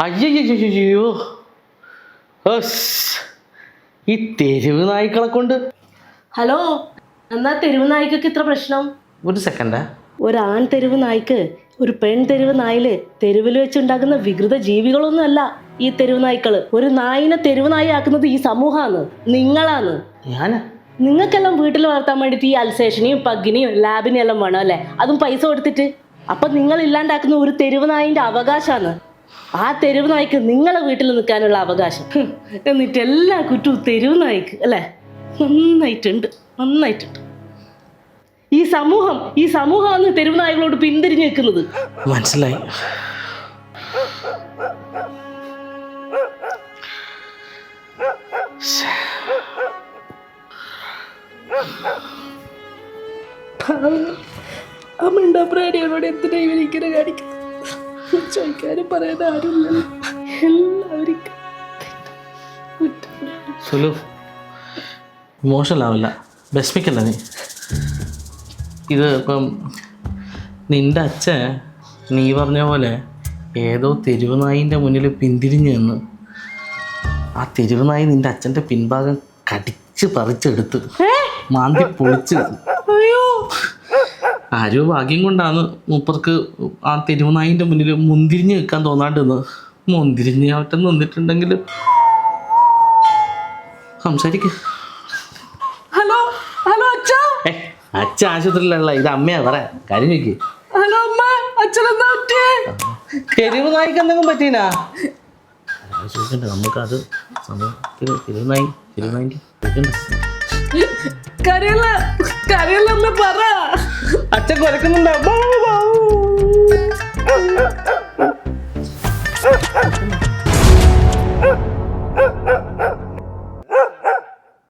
അയ്യോ ഈ തെരുവ് നായ്ക്കളെ കൊണ്ട്. ഹലോ എന്നാ തെരുവ് നായ്ക്കൊക്കെ ഇത്ര പ്രശ്നം? ഒരു സെക്കൻഡാ. ഒരു ആൺ തെരുവ് നായ്ക്ക് ഒരു പെൺ തെരുവ് നായിൽ തെരുവിൽ വെച്ചുണ്ടാക്കുന്ന വികൃത ജീവികളൊന്നും അല്ല ഈ തെരുവ് നായ്ക്കൾ. ഒരു നായിനെ തെരുവ് നായി ആക്കുന്നത് ഈ സമൂഹമാണ് നിങ്ങളാണ് ഞാനാ? നിങ്ങൾക്കെല്ലാം വീട്ടിൽ വളർത്താൻ വേണ്ടിയിട്ട് ഈ അൽസേഷനെയും പഗ്ഗിനെയും ലാബിനെയും എല്ലാം വേണം അല്ലേ? അതും പൈസ കൊടുത്തിട്ട്. അപ്പൊ നിങ്ങൾ ഇല്ലാണ്ടാക്കുന്ന ഒരു തെരുവ് നായിന്റെ അവകാശമാണ് ആ തെരുവ് നായ്ക്ക് നിങ്ങളെ വീട്ടിൽ നിൽക്കാനുള്ള അവകാശം. എന്നിട്ട് എല്ലാ കുറ്റവും തെരുവ് നായ്ക്ക് അല്ലേ? നന്നായിട്ടുണ്ട് നന്നായിട്ടുണ്ട്. ഈ സമൂഹം ഈ സമൂഹമാണ് തെരുവ് നായകളോട് പിന്തിരിഞ്ഞു നിൽക്കുന്നത്. മനസ്സിലായി. അമ്മ ഉണ്ടാ പ്രാണികളോട് എന്തിനാ ഇവരിങ്ങനെ കാണിക്കുന്നത്? ചോദിക്കാനും പറയാൻ ആരുമില്ലല്ലോ എല്ലാവരും കുറ്റം സുലു വിഷമിക്കല്ല നീ. ഇത് ഇപ്പം നിന്റെ അച്ഛൻ നീ പറഞ്ഞ പോലെ ഏതോ തെരുവുനായിന്റെ മുന്നിൽ പിന്തിരിഞ്ഞു നിന്ന് ആ തെരുവുനായി നിന്റെ നിന്റെ അച്ഛന്റെ പിൻഭാഗം കടിച്ച് പറിച്ചെടുത്ത് മാന്തി പൊളിച്ച് അയ്യോ. ആരോ ഭാഗ്യം കൊണ്ടാണ് മൂപ്പർക്ക് ആ തെരുവുനായിന്റെ മുന്നിൽ മുന്തിരിഞ്ഞ് നിൽക്കാൻ തോന്നാണ്ടിന്ന് മുന്തിരിഞ്ഞ് അവറ്റം നിന്നിട്ടുണ്ടെങ്കിൽ സംസാരിക്ക. ഹലോ ഹലോ അച്ഛാ. ഏ അച്ഛൻ ആശുപത്രിയിലുള്ള ഇത് അമ്മയാ പറ കാര്യം ചോദിക്ക്. ഹലോ അമ്മ അച്ഛനെന്താ പറ്റിയേ? തെരുവ് നായിക്ക് എന്തെങ്കിലും പറ്റീനാ? ചോദിക്കണ്ട നമുക്കത് സമൂഹത്തിൽ തെരുവ് നായി തെരുവ് നായിന്റെ ചോദിക്കണ്ട? കരയല്ല കരയല്ല അമ്മ പറ. അച്ഛൻ കുരക്കുന്നുണ്ടോ